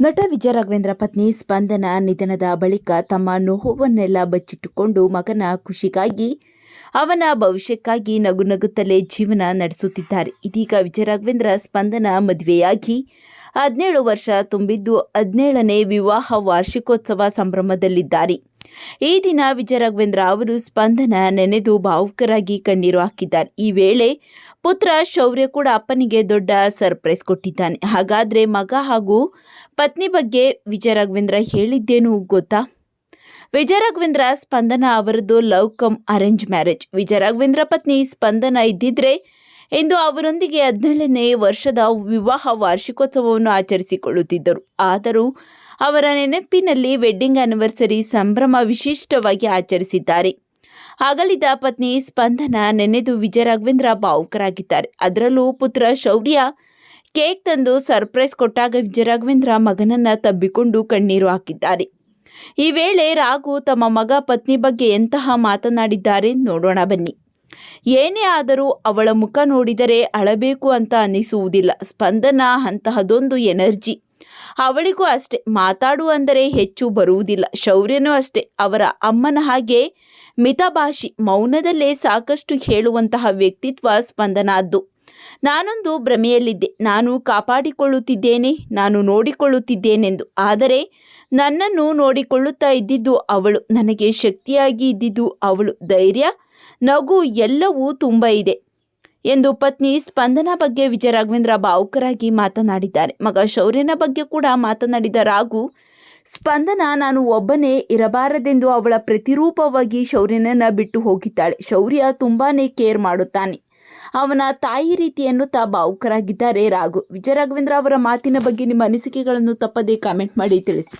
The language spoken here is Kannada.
ನಟ ವಿಜಯ ರಾಘವೇಂದ್ರ ಪತ್ನಿ ಸ್ಪಂದನ ನಿಧನದ ಬಳಿಕ ತಮ್ಮ ನೋವನ್ನೆಲ್ಲ ಬಚ್ಚಿಟ್ಟುಕೊಂಡು ಮಗನ ಖುಷಿಗಾಗಿ, ಅವನ ಭವಿಷ್ಯಕ್ಕಾಗಿ ನಗು ನಗುತ್ತಲೇ ಜೀವನ ನಡೆಸುತ್ತಿದ್ದಾರೆ. ಇದೀಗ ವಿಜಯ ರಾಘವೇಂದ್ರ ಸ್ಪಂದನ ಮದುವೆಯಾಗಿ ಹದಿನೇಳು ವರ್ಷ ತುಂಬಿದ್ದು ಹದಿನೇಳನೇ ವಿವಾಹ ವಾರ್ಷಿಕೋತ್ಸವ ಸಂಭ್ರಮದಲ್ಲಿದ್ದಾರೆ. ಈ ದಿನ ವಿಜಯ ರಾಘವೇಂದ್ರ ಅವರು ಸ್ಪಂದನ ನೆನೆದು ಭಾವುಕರಾಗಿ ಕಣ್ಣೀರು ಹಾಕಿದ್ದಾರೆ. ಈ ವೇಳೆ ಪುತ್ರ ಶೌರ್ಯ ಕೂಡ ಅಪ್ಪನಿಗೆ ದೊಡ್ಡ ಸರ್ಪ್ರೈಸ್ ಕೊಟ್ಟಿದ್ದಾನೆ. ಹಾಗಾದ್ರೆ ಮಗ ಹಾಗೂ ಪತ್ನಿ ಬಗ್ಗೆ ವಿಜಯ ರಾಘವೇಂದ್ರ ಹೇಳಿದ್ದೇನು ಗೊತ್ತಾ? ವಿಜಯ ರಾಘವೇಂದ್ರ ಸ್ಪಂದನ ಅವರದ್ದು love come arrange marriage. Vijaya Raghavendra ಪತ್ನಿ ಸ್ಪಂದನ ಇದ್ದಿದ್ರೆ ಇಂದು ಅವರೊಂದಿಗೆ ಹದಿನೇಳನೇ ವರ್ಷದ ವಿವಾಹ ವಾರ್ಷಿಕೋತ್ಸವವನ್ನು ಆಚರಿಸಿಕೊಳ್ಳುತ್ತಿದ್ದರು. ಆದರೂ ಅವರ ನೆನಪಿನಲ್ಲಿ ವೆಡ್ಡಿಂಗ್ ಆನಿವರ್ಸರಿ ಸಂಭ್ರಮ ವಿಶಿಷ್ಟವಾಗಿ ಆಚರಿಸಿದ್ದಾರೆ. ಅಗಲಿದ ಪತ್ನಿ ಸ್ಪಂದನ ನೆನೆದು ವಿಜಯ ರಾಘವೇಂದ್ರ ಭಾವುಕರಾಗಿದ್ದಾರೆ. ಅದರಲ್ಲೂ ಪುತ್ರ ಶೌರ್ಯ ಕೇಕ್ ತಂದು ಸರ್ಪ್ರೈಸ್ ಕೊಟ್ಟಾಗ ವಿಜಯ ರಾಘವೇಂದ್ರ ಮಗನನ್ನ ತಬ್ಬಿಕೊಂಡು ಕಣ್ಣೀರು ಹಾಕಿದ್ದಾರೆ. ಈ ವೇಳೆ ರಾಘು ತಮ್ಮ ಮಗ ಪತ್ನಿ ಬಗ್ಗೆ ಎಂತಹ ಮಾತನಾಡಿದ್ದಾರೆ ನೋಡೋಣ ಬನ್ನಿ. ಏನೇ ಆದರೂ ಅವಳ ಮುಖ ನೋಡಿದರೆ ಅಳಬೇಕು ಅಂತ ಅನ್ನಿಸುವುದಿಲ್ಲ. ಸ್ಪಂದನ ಅಂತಹದೊಂದು ಎನರ್ಜಿ. ಅವಳಿಗೂ ಅಷ್ಟೇ. ಮಾತಾಡು ಅಂದರೆ ಹೆಚ್ಚು ಬರುವುದಿಲ್ಲ. ಶೌರ್ಯನೂ ಅಷ್ಟೇ. ಅವರ ಅಮ್ಮನ ಹಾಗೆ ಮಿತಭಾಷಿ. ಮೌನದಲ್ಲೇ ಸಾಕಷ್ಟು ಹೇಳುವಂತಹ ವ್ಯಕ್ತಿತ್ವ ಸ್ಪಂದನಾದ್ದು. ನಾನೊಂದು ಭ್ರಮೆಯಲ್ಲಿದ್ದೆ. ನಾನು ಕಾಪಾಡಿಕೊಳ್ಳುತ್ತಿದ್ದೇನೆ, ನಾನು ನೋಡಿಕೊಳ್ಳುತ್ತಿದ್ದೇನೆಂದು. ಆದರೆ ನನ್ನನ್ನು ನೋಡಿಕೊಳ್ಳುತ್ತಾ ಇದ್ದಿದ್ದು ಅವಳು, ನನಗೆ ಶಕ್ತಿಯಾಗಿ ಇದ್ದಿದ್ದು ಅವಳು, ಧೈರ್ಯ, ನಗು ಎಲ್ಲವೂ ತುಂಬ ಇದೆ ಎಂದು ಪತ್ನಿ ಸ್ಪಂದನ ಬಗ್ಗೆ ವಿಜಯ ರಾಘವೇಂದ್ರ ಭಾವುಕರಾಗಿ ಮಾತನಾಡಿದ್ದಾರೆ. ಮಗ ಶೌರ್ಯನ ಬಗ್ಗೆ ಕೂಡ ಮಾತನಾಡಿದ ರಾಘು, ಸ್ಪಂದನ ನಾನು ಒಬ್ಬನೇ ಇರಬಾರದೆಂದು ಅವಳ ಪ್ರತಿರೂಪವಾಗಿ ಶೌರ್ಯನನ್ನು ಬಿಟ್ಟು ಹೋಗಿದ್ದಾಳೆ. ಶೌರ್ಯ ತುಂಬಾ ಕೇರ್ ಮಾಡುತ್ತಾನೆ. ಅವನ ತಾಯಿ ರೀತಿಯನ್ನು ತಾ ಭಾವುಕರಾಗಿದ್ದಾರೆ ರಾಘು ವಿಜಯ ರಾಘವೇಂದ್ರ ಅವರ ಮಾತಿನ ಬಗ್ಗೆ ನಿಮ್ಮ ಅನಿಸಿಕೆಗಳನ್ನು ತಪ್ಪದೇ ಕಾಮೆಂಟ್ ಮಾಡಿ ತಿಳಿಸಿ.